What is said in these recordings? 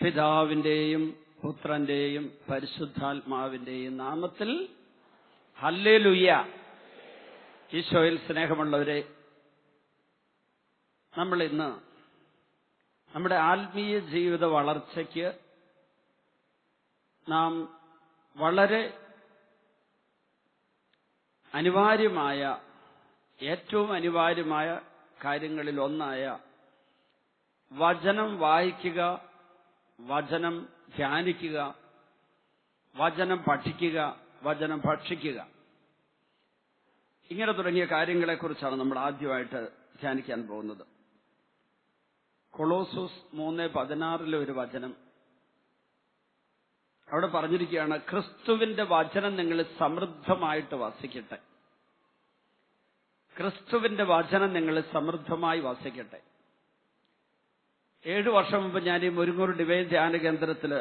പിതാവിന്റെയും പുത്രന്റെയും പരിശുദ്ധാത്മാവിന്റെയും നാമത്തിൽ ഹല്ലേലുയ്യ ഈശോയിൽ സ്നേഹമുള്ളവരെ നമ്മൾ ഇന്ന് നമ്മുടെ ആത്മീയ ജീവിത വളർച്ചയ്ക്ക് നാം വളരെ അനിവാര്യമായ ഏറ്റവും അനിവാര്യമായ കാര്യങ്ങളിൽ ഒന്നായ വചനം വായിക്കുക വചനം ധ്യാനിക്കുക വചനം പഠിക്കുക വചനം ഭക്ഷിക്കുക. ഇങ്ങനെ തുടങ്ങിയ കാര്യങ്ങളെക്കുറിച്ചാണ് നമ്മൾ ആദ്യമായിട്ട് ധ്യാനിക്കാൻ പോകുന്നത്. കൊളോസൂസ് മൂന്ന് പതിനാറിലെ ഒരു വചനം അവിടെ പറഞ്ഞിരിക്കുകയാണ് ക്രിസ്തുവിന്റെ വചനം നിങ്ങൾ സമൃദ്ധമായിട്ട് വസിക്കട്ടെ. ക്രിസ്തുവിന്റെ വചനം നിങ്ങൾ സമൃദ്ധമായി വസിക്കട്ടെ. ഏഴു വർഷം മുമ്പ് ഞാൻ ഈ മുരുങ്ങൂർ ഡിവൈൻ ധ്യാന കേന്ദ്രത്തിൽ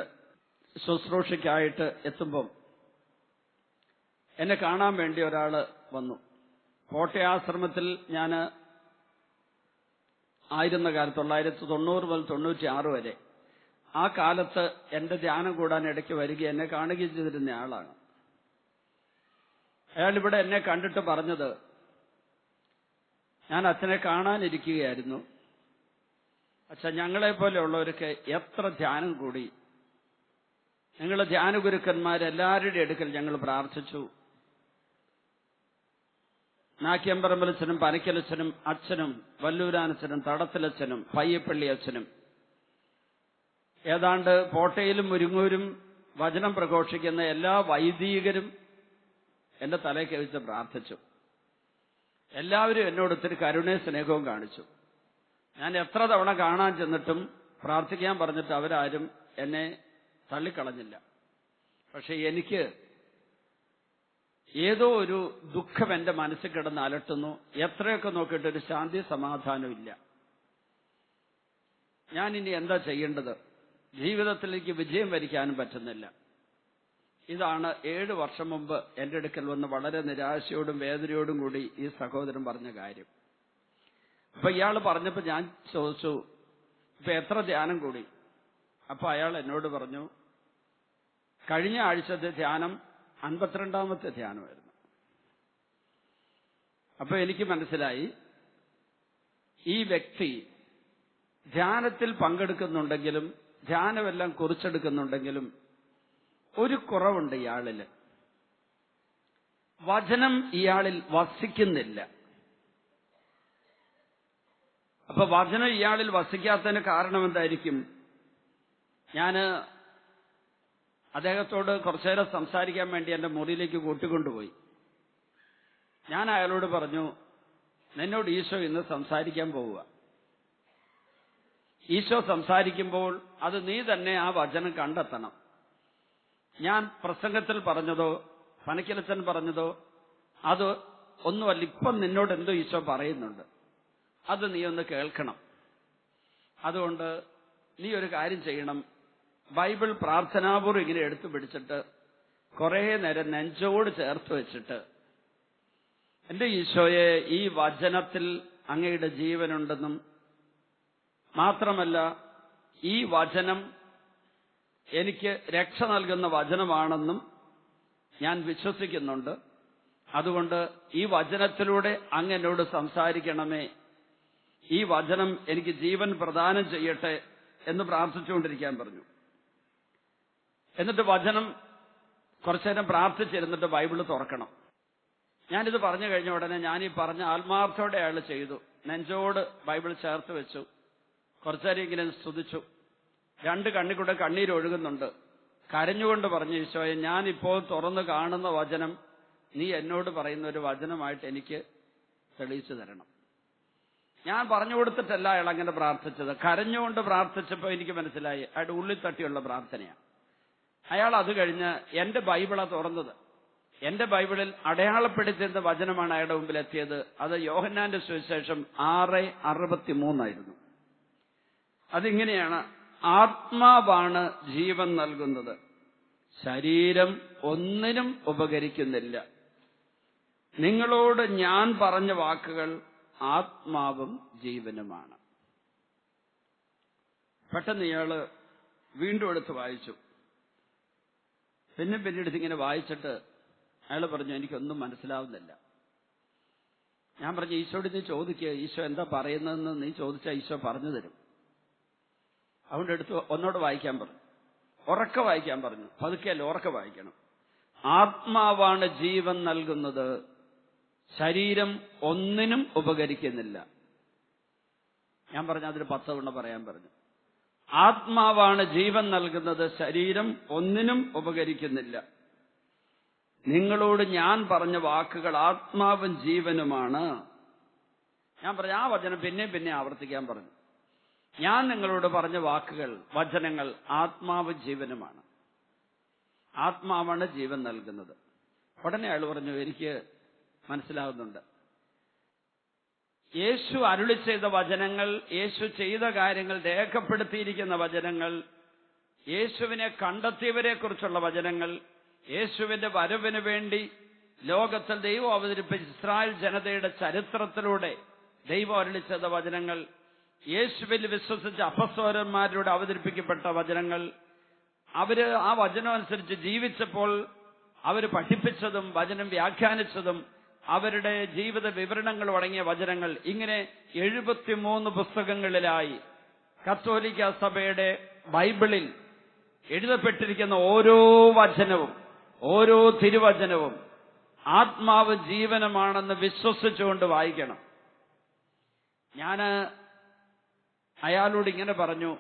ശുശ്രൂഷയ്ക്കായിട്ട് എത്തുമ്പം എന്നെ കാണാൻ വേണ്ടി ഒരാൾ വന്നു. കോട്ടയാശ്രമത്തിൽ ഞാൻ ആയിരുന്ന കാലത്ത് തൊള്ളായിരത്തി തൊണ്ണൂറ് മുതൽ തൊണ്ണൂറ്റി ആറ് വരെ ആ കാലത്ത് എന്റെ ധ്യാനം കൂടാൻ ഇടയ്ക്ക് വരിക എന്നെ കാണുകയും ചെയ്തിരുന്ന ആളാണ്. അയാൾ ഇവിടെ എന്നെ കണ്ടിട്ട് പറഞ്ഞത് ഞാൻ അച്ഛനെ കാണാനിരിക്കുകയായിരുന്നു. അച്ഛൻ ഞങ്ങളെ പോലെയുള്ളവർക്ക് എത്ര ധ്യാനം കൂടി. ഞങ്ങൾ ധ്യാന ഗുരുക്കന്മാരെല്ലാവരുടെ അടുക്കൽ ഞങ്ങൾ പ്രാർത്ഥിച്ചു. നാക്യമ്പറമ്പലച്ചനും പനക്കലച്ചനും അച്ഛനും വല്ലൂരാനച്ഛനും തടത്തിലച്ഛനും പയ്യപ്പള്ളി അച്ഛനും ഏതാണ്ട് പോട്ടയിലും മുരുങ്ങൂരും വചനം പ്രഘോഷിക്കുന്ന എല്ലാ വൈദികരും എന്റെ തലയ്ക്ക് വെച്ച് പ്രാർത്ഥിച്ചു. എല്ലാവരും എന്നോട് ഒത്തിരി കരുണയും സ്നേഹവും കാണിച്ചു. ഞാൻ എത്ര തവണ കാണാൻ ചെന്നിട്ടും പ്രാർത്ഥിക്കാൻ പറഞ്ഞിട്ട് അവരാരും എന്നെ തള്ളിക്കളഞ്ഞില്ല. പക്ഷെ എനിക്ക് ഏതോ ഒരു ദുഃഖം എന്റെ മനസ്സിൽ കിടന്ന് അലട്ടുന്നു. എത്രയൊക്കെ നോക്കിയിട്ട് ഒരു ശാന്തി സമാധാനമില്ല ഞാൻ ഇനി എന്താ ചെയ്യേണ്ടത്? ജീവിതത്തിലേക്ക് വിജയം വരിക്കാനും പറ്റുന്നില്ല. ഇതാണ് ഏഴ് വർഷം മുമ്പ് എന്റെ അടുക്കൽ വന്ന് വളരെ നിരാശയോടും വേദനയോടും കൂടി ഈ സഹോദരൻ പറഞ്ഞ കാര്യം. അപ്പൊ ഇയാൾ പറഞ്ഞപ്പോ ഞാൻ ചോദിച്ചു ഇപ്പൊ എത്ര ധ്യാനം കൂടി? അപ്പൊ അയാൾ എന്നോട് പറഞ്ഞു കഴിഞ്ഞ ആഴ്ചത്തെ ധ്യാനം അൻപത്തിരണ്ടാമത്തെ ധ്യാനമായിരുന്നു. അപ്പൊ എനിക്ക് മനസ്സിലായി ഈ വ്യക്തി ധ്യാനത്തിൽ പങ്കെടുക്കുന്നുണ്ടെങ്കിലും ധ്യാനമെല്ലാം കുറിച്ചെടുക്കുന്നുണ്ടെങ്കിലും ഒരു കുറവുണ്ട് ഇയാളിൽ. വചനം ഇയാളിൽ വസിക്കുന്നില്ല. അപ്പൊ വചനം ഇയാളിൽ വസിക്കാത്തതിന് കാരണം എന്തായിരിക്കും? ഞാൻ അദ്ദേഹത്തോട് കുറച്ചേരം സംസാരിക്കാൻ വേണ്ടി എന്റെ മുറിയിലേക്ക് കൂട്ടിക്കൊണ്ടുപോയി. ഞാൻ അയാളോട് പറഞ്ഞു നിന്നോട് ഈശോ ഇന്ന് സംസാരിക്കാൻ പോവുക. ഈശോ സംസാരിക്കുമ്പോൾ അത് നീ തന്നെ ആ വചനം കണ്ടെത്തണം. ഞാൻ പ്രസംഗത്തിൽ പറഞ്ഞതോ പനക്കിലച്ചൻ പറഞ്ഞതോ അത് ഒന്നുമല്ല ഇപ്പം നിന്നോട് എന്തോ ഈശോ പറയുന്നുണ്ട്. അത് നീ ഒന്ന് കേൾക്കണം. അതുകൊണ്ട് നീ ഒരു കാര്യം ചെയ്യണം. ബൈബിൾ പ്രാർത്ഥനാപൂർവം ഇങ്ങനെ എടുത്തു പിടിച്ചിട്ട് കുറേ നേരം നെഞ്ചോട് ചേർത്ത് വെച്ചിട്ട് എന്റെ ഈശോയെ ഈ വചനത്തിൽ അങ്ങയുടെ ജീവനുണ്ടെന്നും മാത്രമല്ല ഈ വചനം എനിക്ക് രക്ഷ നൽകുന്ന വചനമാണെന്നും ഞാൻ വിശ്വസിക്കുന്നുണ്ട്. അതുകൊണ്ട് ഈ വചനത്തിലൂടെ അങ്ങ് എന്നോട് സംസാരിക്കണമേ. ഈ വചനം എനിക്ക് ജീവൻ പ്രദാനം ചെയ്യട്ടെ എന്ന് പ്രാർത്ഥിച്ചുകൊണ്ടിരിക്കാൻ പറഞ്ഞു. എന്നിട്ട് വചനം കുറച്ചേരം പ്രാർത്ഥിച്ചിരുന്നിട്ട് ബൈബിൾ തുറക്കണം. ഞാനിത് പറഞ്ഞു കഴിഞ്ഞ ഉടനെ ഞാൻ ഈ പറഞ്ഞ ആത്മാർത്ഥോടെ അയാൾ ചെയ്തു. നെഞ്ചോട് ബൈബിൾ ചേർത്ത് വെച്ചു. കുറച്ചേരം ഇങ്ങനെ സ്തുതിച്ചു. രണ്ട് കണ്ണി കൂടെ കണ്ണീരൊഴുകുന്നുണ്ട് കരഞ്ഞുകൊണ്ട് പറഞ്ഞു ഈശോയെ ഞാനിപ്പോൾ തുറന്നു കാണുന്ന വചനം നീ എന്നോട് പറയുന്ന ഒരു വചനമായിട്ട് എനിക്ക് തെളിയിച്ചു തരണം. ഞാൻ പറഞ്ഞു കൊടുത്തിട്ടല്ല അയാൾ അങ്ങനെ പ്രാർത്ഥിച്ചത്. കരഞ്ഞുകൊണ്ട് പ്രാർത്ഥിച്ചപ്പോൾ എനിക്ക് മനസ്സിലായി അയാളുടെ ഉള്ളിൽ തട്ടിയുള്ള പ്രാർത്ഥനയാണ് അയാൾ അത് കഴിഞ്ഞ് എന്റെ ബൈബിളാ തുറന്നത്. എന്റെ ബൈബിളിൽ അടയാളപ്പെടുത്തിയ വചനമാണ് അയാളുടെ മുമ്പിൽ എത്തിയത്. അത് യോഹന്നാന്റെ സുവിശേഷം ആറ് അറുപത്തി മൂന്നായിരുന്നു അതിങ്ങനെയാണ്. ആത്മാവാണ് ജീവൻ നൽകുന്നത്. ശരീരം ഒന്നിനും ഉപകരിക്കുന്നില്ല. നിങ്ങളോട് ഞാൻ പറഞ്ഞ വാക്കുകൾ ആത്മാവും ജീവനുമാണ്. പെട്ടെന്ന് ഇയാൾ വീണ്ടും എടുത്ത് വായിച്ചു. പിന്നെ പിന്നീട് ഇങ്ങനെ വായിച്ചിട്ട് അയാൾ പറഞ്ഞു എനിക്കൊന്നും മനസ്സിലാവുന്നില്ല. ഞാൻ പറഞ്ഞു ഈശോയോട് നീ ചോദിക്കുക ഈശോ എന്താ പറയുന്നതെന്ന് നീ ചോദിച്ചാൽ ഈശോ പറഞ്ഞു തരും. അതുകൊണ്ട് എടുത്ത് ഒന്നോട് വായിക്കാൻ പറഞ്ഞു. ഉറക്ക വായിക്കാൻ പറഞ്ഞു. പതുക്കെയല്ല ഉറക്ക വായിക്കണം. ആത്മാവാണ് ജീവൻ നൽകുന്നത്. ശരീരം ഒന്നിനും ഉപകരിക്കുന്നില്ല. ഞാൻ പറഞ്ഞു അതിന് പത്ത് തവണ പറയാൻ പറഞ്ഞു. ആത്മാവാണ് ജീവൻ നൽകുന്നത്. ശരീരം ഒന്നിനും ഉപകരിക്കുന്നില്ല. നിങ്ങളോട് ഞാൻ പറഞ്ഞ വാക്കുകൾ ആത്മാവും ജീവനുമാണ്. ഞാൻ പറഞ്ഞു ആ വചനം പിന്നെയും പിന്നെ ആവർത്തിക്കാൻ പറഞ്ഞു. ഞാൻ നിങ്ങളോട് പറഞ്ഞ വാക്കുകൾ വചനങ്ങൾ ആത്മാവ് ജീവനുമാണ്. ആത്മാവാണ് ജീവൻ നൽകുന്നത്. ഉടനെ അയാൾ പറഞ്ഞു എനിക്ക് മനസ്സിലാകുന്നുണ്ട് യേശു അരുളി ചെയ്ത വചനങ്ങൾ യേശു ചെയ്ത കാര്യങ്ങൾ രേഖപ്പെടുത്തിയിരിക്കുന്ന വചനങ്ങൾ യേശുവിനെ കണ്ടെത്തിയവരെ കുറിച്ചുള്ള വചനങ്ങൾ യേശുവിന്റെ വരവിന് വേണ്ടി ലോകത്തിൽ ദൈവം അവതരിപ്പിച്ച ഇസ്രായേൽ ജനതയുടെ ചരിത്രത്തിലൂടെ ദൈവം അരുളി ചെയ്ത വചനങ്ങൾ യേശുവിൽ വിശ്വസിച്ച അപസ്വരന്മാരിലൂടെ അവതരിപ്പിക്കപ്പെട്ട വചനങ്ങൾ. അവർ ആ വചനം അനുസരിച്ച് ജീവിച്ചപ്പോൾ അവർ പഠിപ്പിച്ചതും വചനം വ്യാഖ്യാനിച്ചതും അവരുടെ ജീവിത വിവരണങ്ങൾ അടങ്ങിയ വചനങ്ങൾ. ഇങ്ങനെ എഴുപത്തിമൂന്ന് പുസ്തകങ്ങളിലായി കത്തോലിക്ക സഭയുടെ ബൈബിളിൽ എഴുതപ്പെട്ടിരിക്കുന്ന ഓരോ വചനവും ഓരോ തിരുവചനവും ആത്മാവ് ജീവനമാണെന്ന് വിശ്വസിച്ചുകൊണ്ട് വായിക്കണം. ഞാൻ അയാളോട് ഇങ്ങനെ പറഞ്ഞു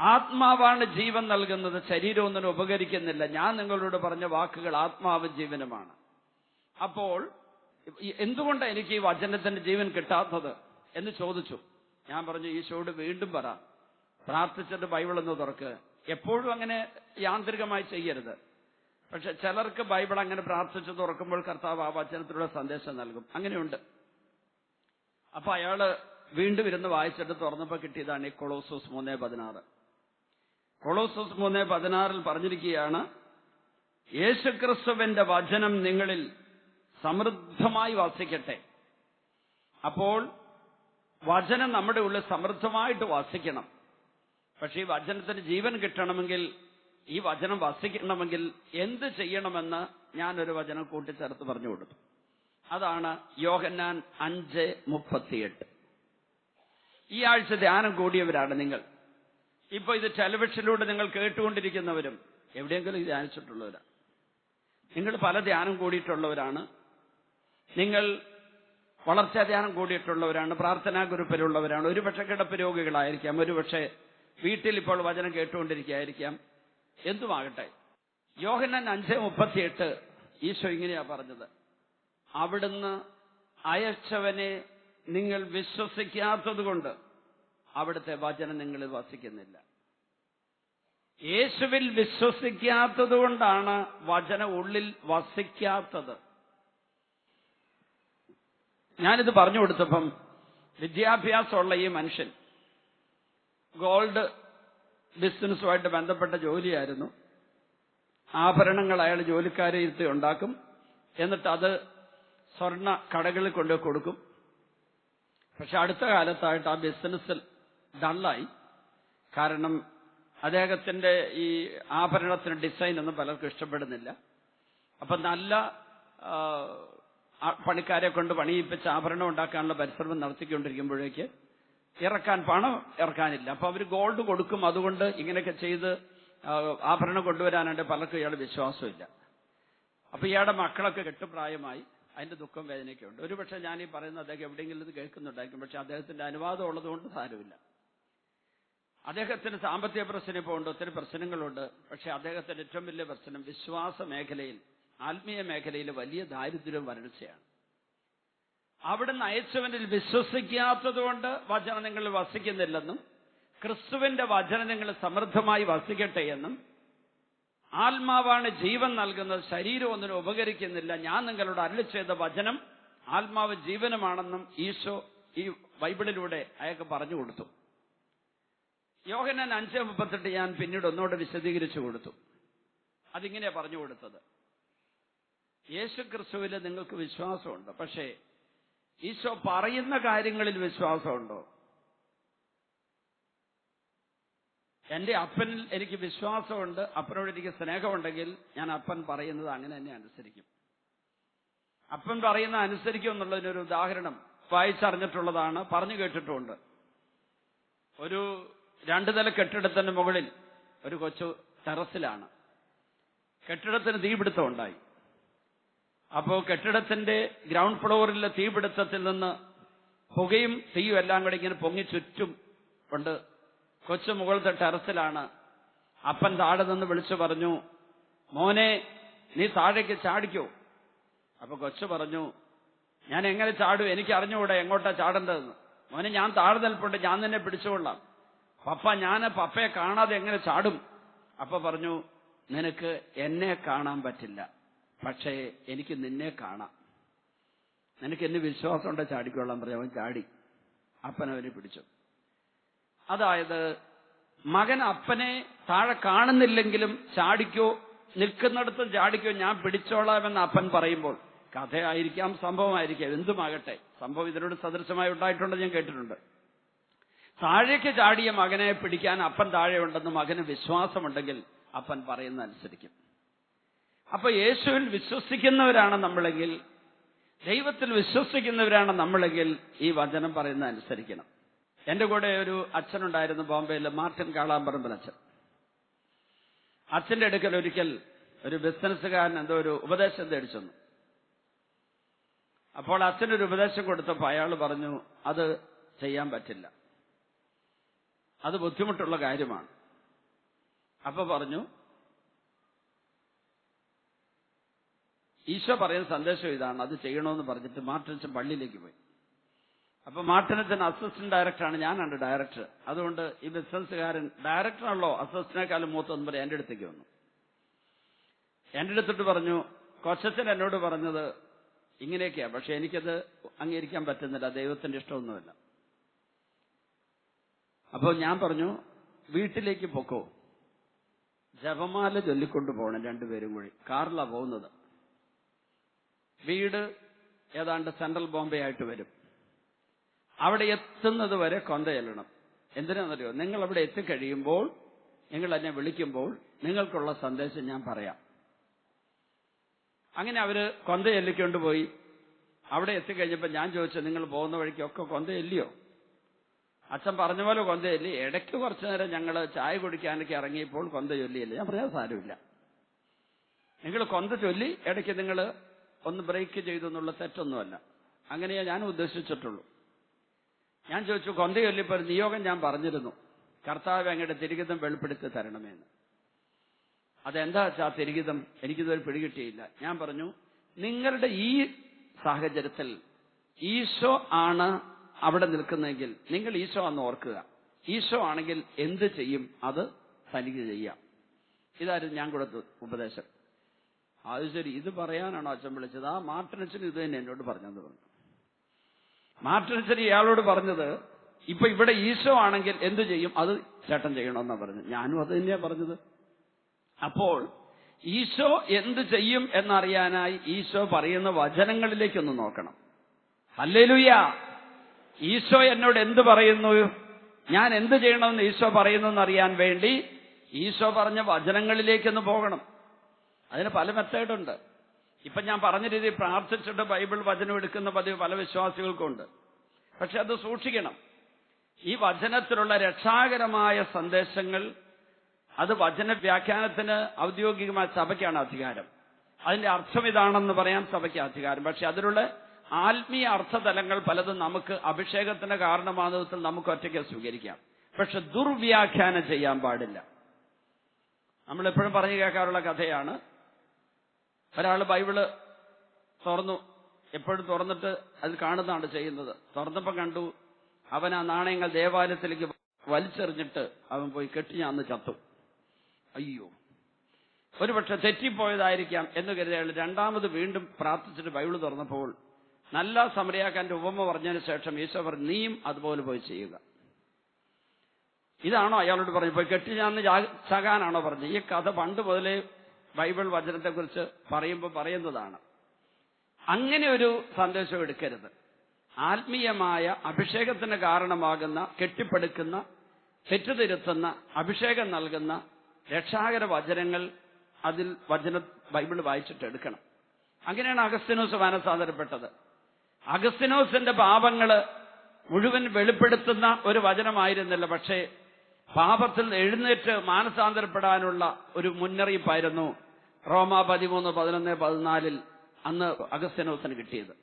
ആത്മാവാണ് ജീവൻ നൽകുന്നത് ശരീരം ഉപകരിക്കുന്നില്ല. ഞാൻ നിങ്ങളോട് പറഞ്ഞ വാക്കുകൾ ആത്മാവ് ജീവനുമാണ്. അപ്പോൾ എന്തുകൊണ്ടാണ് എനിക്ക് ഈ വചനത്തിന്റെ ജീവൻ കിട്ടാത്തത് എന്ന് ചോദിച്ചു. ഞാൻ പറഞ്ഞു ഈശോട് വീണ്ടും പറ. പ്രാർത്ഥിച്ചിട്ട് ബൈബിൾ ഒന്ന് തുറക്ക്. എപ്പോഴും അങ്ങനെ യാന്ത്രികമായി ചെയ്യരുത്. പക്ഷെ ചിലർക്ക് ബൈബിൾ അങ്ങനെ പ്രാർത്ഥിച്ച് തുറക്കുമ്പോൾ കർത്താവ് ആ വചനത്തിലൂടെ സന്ദേശം നൽകും. അങ്ങനെയുണ്ട്. അപ്പൊ അയാൾ വീണ്ടും ഇരുന്ന് വായിച്ചിട്ട് തുറന്നപ്പോ കിട്ടിയതാണ് ഈ കൊളോസോസ് മൂന്നേ പതിനാറ്. കൊളോസോസ് മൂന്നേ പതിനാറിൽ പറഞ്ഞിരിക്കുകയാണ് യേശുക്രിസ്തുവിന്റെ വചനം നിങ്ങളിൽ സമൃദ്ധമായി വാസിക്കട്ടെ. അപ്പോൾ വചനം നമ്മുടെ ഉള്ളിൽ സമൃദ്ധമായിട്ട് വാസിക്കണം. പക്ഷെ ഈ വചനത്തിന് ജീവൻ കിട്ടണമെങ്കിൽ ഈ വചനം വസിക്കണമെങ്കിൽ എന്ത് ചെയ്യണമെന്ന് ഞാനൊരു വചനം കൂട്ടിച്ചേർത്ത് പറഞ്ഞു കൊടുത്തു. അതാണ് യോഹന്നാൻ അഞ്ച് മുപ്പത്തിയെട്ട്. ഈ ആഴ്ച ധ്യാനം കൂടിയവരാണ് നിങ്ങൾ. ഇപ്പൊ ഇത് ടെലിവിഷനിലൂടെ നിങ്ങൾ കേട്ടുകൊണ്ടിരിക്കുന്നവരും എവിടെയെങ്കിലും ധ്യാനിച്ചിട്ടുള്ളവരാണ് നിങ്ങൾ പല ധ്യാനം കൂടിയിട്ടുള്ളവരാണ്. നിങ്ങൾ വളർച്ചാ ധ്യാനം കൂടിയിട്ടുള്ളവരാണ് പ്രാർത്ഥനാ ഗ്രൂപ്പിലുള്ളവരാണ്. ഒരുപക്ഷെ കിടപ്പ് രോഗികളായിരിക്കാം ഒരുപക്ഷെ വീട്ടിൽ ഇപ്പോൾ വചനം കേട്ടുകൊണ്ടിരിക്കുകയായിരിക്കാം. എന്തുമാകട്ടെ യോഹനൻ അഞ്ച് മുപ്പത്തിയെട്ട് ഈശോ ഇങ്ങനെയാ പറഞ്ഞത്. അവിടുന്ന് അയച്ചവനെ നിങ്ങൾ വിശ്വസിക്കാത്തത് കൊണ്ട് അവിടുത്തെ വചനം നിങ്ങൾ വസിക്കുന്നില്ല. യേശുവിൽ വിശ്വസിക്കാത്തത് കൊണ്ടാണ് വചനം ഉള്ളിൽ വസിക്കാത്തത്. ഞാനിത് പറഞ്ഞു കൊടുത്തപ്പം വിദ്യാഭ്യാസമുള്ള ഈ മനുഷ്യൻ ഗോൾഡ് ബിസിനസ്സുമായിട്ട് ബന്ധപ്പെട്ട ജോലിയായിരുന്നു. ആഭരണങ്ങൾ അയാൾ ജോലിക്കാരെ ഇരുത്തി ഉണ്ടാക്കും. എന്നിട്ട് അത് സ്വർണ കടകളിൽ കൊണ്ടുപോയി കൊടുക്കും. പക്ഷെ അടുത്ത കാലത്തായിട്ട് ആ ബിസിനസ്സിൽ ഡള്ളായി. കാരണം അദ്ദേഹത്തിന്റെ ഈ ആഭരണത്തിന് ഡിസൈൻ ഒന്നും പലർക്കും ഇഷ്ടപ്പെടുന്നില്ല. അപ്പൊ നല്ല പണിക്കാരെ കൊണ്ട് പണിയിപ്പിച്ച് ആഭരണം ഉണ്ടാക്കാനുള്ള പരിശ്രമം നടത്തിക്കൊണ്ടിരിക്കുമ്പോഴേക്ക് ഇറക്കാൻ പണം ഇറക്കാനില്ല. അപ്പൊ അവർ ഗോൾഡ് കൊടുക്കും. അതുകൊണ്ട് ഇങ്ങനെയൊക്കെ ചെയ്ത് ആഭരണം കൊണ്ടുവരാനായിട്ട് പലർക്കും ഇയാളുടെ വിശ്വാസമില്ല. അപ്പൊ ഇയാളുടെ മക്കളൊക്കെ കെട്ടുപ്രായമായി. അതിന്റെ ദുഃഖം വേദനയൊക്കെ ഉണ്ട് ഒരുപക്ഷെ ഞാൻ ഈ പറയുന്ന അദ്ദേഹം എവിടെയെങ്കിലും ഇത് കേൾക്കുന്നുണ്ടായിരിക്കും. പക്ഷെ അദ്ദേഹത്തിന്റെ അനുവാദം ഉള്ളതുകൊണ്ട് സാരമില്ല. അദ്ദേഹത്തിന് സാമ്പത്തിക പ്രശ്നം ഇപ്പോൾ ഉണ്ട് ഒത്തിരി പ്രശ്നങ്ങളുണ്ട്. പക്ഷെ അദ്ദേഹത്തിന്റെ ഏറ്റവും വലിയ പ്രശ്നം വിശ്വാസ മേഖലയിൽ ആത്മീയ മേഖലയിൽ വലിയ ദാരിദ്ര്യവും വരൾച്ചയാണ്. അവിടുന്ന് അയച്ചവനിൽ വിശ്വസിക്കാത്തതുകൊണ്ട് വചനങ്ങൾ വസിക്കുന്നില്ലെന്നും ക്രിസ്തുവിന്റെ വചനങ്ങൾ നിങ്ങൾ സമൃദ്ധമായി വസിക്കട്ടെ എന്നും ആത്മാവാണ് ജീവൻ നൽകുന്നത്. ശരീരം ഒന്നിനും ഉപകരിക്കുന്നില്ല. ഞാൻ നിങ്ങളോട് അരുളി ചെയ്ത വചനം ആത്മാവ് ജീവനമാണെന്നും ഈശോ ഈ ബൈബിളിലൂടെ അയാൾക്ക് പറഞ്ഞു കൊടുത്തു. യോഹനൻ അഞ്ച് മുപ്പത്തെട്ട് ഞാൻ പിന്നീട് ഒന്നുകൂടെ വിശദീകരിച്ചു കൊടുത്തു. അതിങ്ങനെയാ പറഞ്ഞു കൊടുത്തത്. യേശു ക്രിസ്തുവിൽ നിങ്ങൾക്ക് വിശ്വാസമുണ്ട്. പക്ഷേ ഈശോ പറയുന്ന കാര്യങ്ങളിൽ വിശ്വാസമുണ്ടോ? എന്റെ അപ്പനിൽ എനിക്ക് വിശ്വാസമുണ്ട് അപ്പനോട് എനിക്ക് സ്നേഹമുണ്ടെങ്കിൽ ഞാൻ അപ്പൻ പറയുന്നത് അങ്ങനെ തന്നെ അനുസരിക്കും. അപ്പൻ പറയുന്ന അനുസരിക്കും എന്നുള്ളതിനൊരു ഉദാഹരണം വായിച്ചറിഞ്ഞിട്ടുള്ളതാണ് പറഞ്ഞു കേട്ടിട്ടുമുണ്ട് ഒരു രണ്ടു നില കെട്ടിടത്തിന്റെ മുകളിൽ ഒരു കൊച്ചു ടെറസിലാണ്. കെട്ടിടത്തിന് തീപിടുത്തം ഉണ്ടായി. അപ്പോ കെട്ടിടത്തിന്റെ ഗ്രൗണ്ട് ഫ്ലോറിലെ തീപിടുത്തത്തിൽ നിന്ന് പുകയും തീയും എല്ലാം കൂടി ഇങ്ങനെ പൊങ്ങി ചുറ്റും ഉണ്ട് കൊച്ചു മുകളിലത്തെ ടെറസിലാണ് അപ്പൻ താഴെ നിന്ന് വിളിച്ചു പറഞ്ഞു മോനെ നീ താഴേക്ക് ചാടിക്കോ. അപ്പൊ കൊച്ചു പറഞ്ഞു ഞാൻ എങ്ങനെ ചാടും? എനിക്ക് അറിഞ്ഞുകൂടെ എങ്ങോട്ടാ ചാടേണ്ടതെന്ന്. മോനെ ഞാൻ താഴെ നിൽപ്പുണ്ട് ഞാൻ നിന്നെ പിടിച്ചുകൊള്ളാം. പപ്പ ഞാൻ പപ്പയെ കാണാതെ എങ്ങനെ ചാടും? അപ്പൊ പറഞ്ഞു നിനക്ക് എന്നെ കാണാൻ പറ്റില്ല പക്ഷേ എനിക്ക് നിന്നെ കാണാം. നിനക്ക് എന്നെ വിശ്വാസമുണ്ട് ചാടിക്കൊള്ളാൻ പറഞ്ഞു അവൻ ചാടി. അപ്പനവനെ പിടിച്ചു. അതായത് മകൻ അപ്പനെ താഴെ കാണുന്നില്ലെങ്കിലും ചാടിക്കോ നിൽക്കുന്നിടത്ത് ചാടിക്കോ ഞാൻ പിടിച്ചോളാമെന്ന് അപ്പൻ പറയുമ്പോൾ കഥയായിരിക്കാം സംഭവമായിരിക്കാം എന്തുമാകട്ടെ? സംഭവം ഇതിനോട് സദൃശമായി ഉണ്ടായിട്ടുണ്ട് ഞാൻ കേട്ടിട്ടുണ്ട്. താഴേക്ക് ചാടിയ മകനെ പിടിക്കാൻ അപ്പൻ താഴെ ഉണ്ടെന്ന് മകന് വിശ്വാസമുണ്ടെങ്കിൽ അപ്പൻ പറയുന്ന അനുസരിക്കും അപ്പൊ യേശുവിൽ വിശ്വസിക്കുന്നവരാണ് നമ്മളെങ്കിൽ ദൈവത്തിൽ വിശ്വസിക്കുന്നവരാണ് നമ്മളെങ്കിൽ ഈ വചനം പറയുന്ന അനുസരിക്കണം എന്റെ കൂടെ ഒരു അച്ഛനുണ്ടായിരുന്നു ബോംബെയിൽ മാർട്ടിൻ കാളാമ്പറമ്പൽ അച്ഛൻ. അച്ഛന്റെ അടുക്കൽ ഒരിക്കൽ ഒരു ബിസിനസ്സുകാരൻ എന്തോ ഒരു ഉപദേശം തേടിച്ചു അപ്പോൾ അച്ഛനൊരു ഉപദേശം കൊടുത്തപ്പോൾ അയാൾ പറഞ്ഞു അത് ചെയ്യാൻ പറ്റില്ല. അത് ബുദ്ധിമുട്ടുള്ള കാര്യമാണ്. അപ്പൊ പറഞ്ഞു ഈശോ പറയുന്ന സന്ദേശം ഇതാണ്. അത് ചെയ്യണമെന്ന് പറഞ്ഞിട്ട് മാർട്ടിനച്ചൻ പള്ളിയിലേക്ക് പോയി. അപ്പൊ മാർട്ടിനച്ചൻ അസിസ്റ്റന്റ് ഡയറക്ടറാണ് ഞാനാണ് ഡയറക്ടർ. അതുകൊണ്ട് ഈ ബിസിനസ്സുകാരൻ ഡയറക്ടറാണല്ലോ അസിസ്റ്റന്റിനെക്കാളും മൂത്തെന്ന് പറയും എന്റെ അടുത്തേക്ക് വന്നു. എന്റെ അടുത്തിട്ട് പറഞ്ഞു കൊച്ചച്ചൻ എന്നോട് പറഞ്ഞത് ഇങ്ങനെയൊക്കെയാ പക്ഷെ എനിക്കത് അംഗീകരിക്കാൻ പറ്റുന്നില്ല ദൈവത്തിന്റെ ഇഷ്ടമൊന്നുമല്ല. അപ്പോൾ ഞാൻ പറഞ്ഞു വീട്ടിലേക്ക് പൊക്കോ. ജപമാല ചൊല്ലിക്കൊണ്ട് പോകണം രണ്ടുപേരും കൂടി. കാറിലാ പോകുന്നത്. വീട് ഏതാണ്ട് സെൻട്രൽ ബോംബെ ആയിട്ട് വരും. അവിടെ എത്തുന്നത് വരെ കൊന്ത ചെല്ലണം എന്തിനാണെന്നറിയോ? നിങ്ങൾ അവിടെ എത്തിക്കഴിയുമ്പോൾ നിങ്ങൾ എന്നെ വിളിക്കുമ്പോൾ നിങ്ങൾക്കുള്ള സന്ദേശം ഞാൻ പറയാം. അങ്ങനെ അവർ കൊന്ത ചെല്ലിക്കൊണ്ട് പോയി. അവിടെ എത്തിക്കഴിഞ്ഞപ്പോൾ ഞാൻ ചോദിച്ചു നിങ്ങൾ പോകുന്ന വഴിക്കൊക്കെ കൊന്ത ചെല്ലിയോ അച്ഛൻ പറഞ്ഞ പോലെ കൊന്ത ചൊല്ലി ഇടയ്ക്ക് കുറച്ചു നേരം ഞങ്ങൾ ചായ കുടിക്കാനൊക്കെ ഇറങ്ങിയപ്പോൾ കൊന്ത ചൊല്ലിയില്ല ഞാൻ പറയാൻ സാരമില്ല. നിങ്ങൾ കൊന്ത ചൊല്ലി ഇടയ്ക്ക് നിങ്ങൾ ഒന്ന് ബ്രേക്ക് ചെയ്തു എന്നുള്ള തെറ്റൊന്നുമല്ല അങ്ങനെയേ ഞാൻ ഉദ്ദേശിച്ചിട്ടുള്ളൂ. ഞാൻ ചോദിച്ചു കൊന്ത ചൊല്ലിപ്പോ ഒരു നിയോഗം ഞാൻ പറഞ്ഞിരുന്നു. കർത്താവ് അങ്ങയുടെ തിരികിതം വെളിപ്പെടുത്തി തരണമെന്ന്. അതെന്താ വെച്ചാ തിരികിതം എനിക്കിതൊരു പിടികിട്ടിയില്ല. ഞാൻ പറഞ്ഞു നിങ്ങളുടെ ഈ സാഹചര്യത്തിൽ ഈശോ ആണ് അവിടെ നിൽക്കുന്നതെങ്കിൽ നിങ്ങൾ ഈശോ ആണെന്ന് ഓർക്കുക. ഈശോ ആണെങ്കിൽ എന്ത് ചെയ്യും? അത് തനിക്ക് ചെയ്യാം. ഇതായിരുന്നു ഞാൻ കൊടുത്ത ഉപദേശം. അത് ശരി ഇത് പറയാനാണോ അച്ഛൻ വിളിച്ചത്? ആ മാർട്ടിനച്ഛൻ ഇത് തന്നെ എന്നോട് പറഞ്ഞെന്ന് പറഞ്ഞു. മാർട്ടിനച്ഛൻ ഇയാളോട് പറഞ്ഞത് ഇപ്പൊ ഇവിടെ ഈശോ ആണെങ്കിൽ എന്തു ചെയ്യും? അത് ചേട്ടൻ ചെയ്യണമെന്നാ പറഞ്ഞത്. ഞാനും അത് തന്നെയാ പറഞ്ഞത്. അപ്പോൾ ഈശോ എന്ത് ചെയ്യും എന്നറിയാനായി ഈശോ പറയുന്ന വചനങ്ങളിലേക്കൊന്ന് നോക്കണം. അല്ലേലുയ്യ ഈശോ എന്നോട് എന്ത് പറയുന്നു? ഞാൻ എന്ത് ചെയ്യണമെന്ന് ഈശോ പറയുന്നു എന്നറിയാൻ വേണ്ടി ഈശോ പറഞ്ഞ വചനങ്ങളിലേക്കൊന്ന് പോകണം. അതിന് പല മെത്തേഡുണ്ട് ഇപ്പൊ ഞാൻ പറഞ്ഞ രീതിയിൽ പ്രാർത്ഥിച്ചിട്ട് ബൈബിൾ വചനം എടുക്കുന്ന പതിവ് പല വിശ്വാസികൾക്കുണ്ട്. പക്ഷെ അത് സൂക്ഷിക്കണം. ഈ വചനത്തിലുള്ള രക്ഷാകരമായ സന്ദേശങ്ങൾ അത് വചന വ്യാഖ്യാനത്തിന് ഔദ്യോഗികമായ സഭയ്ക്കാണ് അധികാരം. അതിന്റെ അർത്ഥം ഇതാണെന്ന് പറയാൻ സഭയ്ക്ക് അധികാരം. പക്ഷെ അതിലുള്ള ആത്മീയ അർത്ഥതലങ്ങൾ പലതും നമുക്ക് അഭിഷേകത്തിന് കാരണമാകുന്ന നമുക്ക് ഒറ്റയ്ക്ക് സ്വീകരിക്കാം. പക്ഷെ ദുർവ്യാഖ്യാനം ചെയ്യാൻ പാടില്ല. നമ്മൾ എപ്പോഴും പറഞ്ഞു കേൾക്കാറുള്ള കഥയാണ് ഒരാൾ ബൈബിൾ തുറന്നു എപ്പോഴും തുറന്നിട്ട് അത് കാണുന്നതാണ് ചെയ്യുന്നത്. തുറന്നപ്പോ കണ്ടു അവൻ ആ നാണയങ്ങൾ ദേവാലയത്തിലേക്ക് വലിച്ചെറിഞ്ഞിട്ട് അവൻ പോയി കെട്ടി അന്ന് ചത്തു. അയ്യോ. ഒരുപക്ഷെ തെറ്റിപ്പോയതായിരിക്കാം എന്ന് കരുതി അയാൾ രണ്ടാമത് വീണ്ടും പ്രാർത്ഥിച്ചിട്ട് ബൈബിൾ തുറന്നപ്പോൾ നല്ല സമരയാക്കാന്റെ ഉപമ പറഞ്ഞതിന് ശേഷം ഈശോ പറഞ്ഞു നീയും അതുപോലെ പോയി ചെയ്യുക. ഇതാണോ അയാളോട് പറഞ്ഞു പോയി കെട്ടി ഞാൻ ചാകാനാണോ പറഞ്ഞു ഈ കഥ പണ്ട് മുതലേ ബൈബിൾ വചനത്തെക്കുറിച്ച് പറയുമ്പോൾ പറയുന്നതാണ്. അങ്ങനെ ഒരു സന്ദേശം എടുക്കരുത്. ആത്മീയമായ അഭിഷേകത്തിന് കാരണമാകുന്ന കെട്ടിപ്പടുക്കുന്ന തെറ്റുതിരുത്തുന്ന അഭിഷേകം നൽകുന്ന രക്ഷാകര വചനങ്ങൾ അതിൽ വചന ബൈബിൾ വായിച്ചിട്ട് എടുക്കണം. അങ്ങനെയാണ് അഗസ്തിനോസ് മാനസാന്തരപ്പെട്ടത്. അഗസ്തിനോസിന്റെ പാപങ്ങൾ മുഴുവൻ വെളിപ്പെടുത്തുന്ന ഒരു വചനമായിരുന്നില്ല. പക്ഷേ പാപത്തിൽ എഴുന്നേറ്റ് മാനസാന്തരപ്പെടാനുള്ള ഒരു മുന്നറിയിപ്പായിരുന്നു റോമ പതിമൂന്ന് പതിനൊന്ന് പതിനാലിൽ അന്ന് അഗസ്തിനോസിന് കിട്ടിയത്.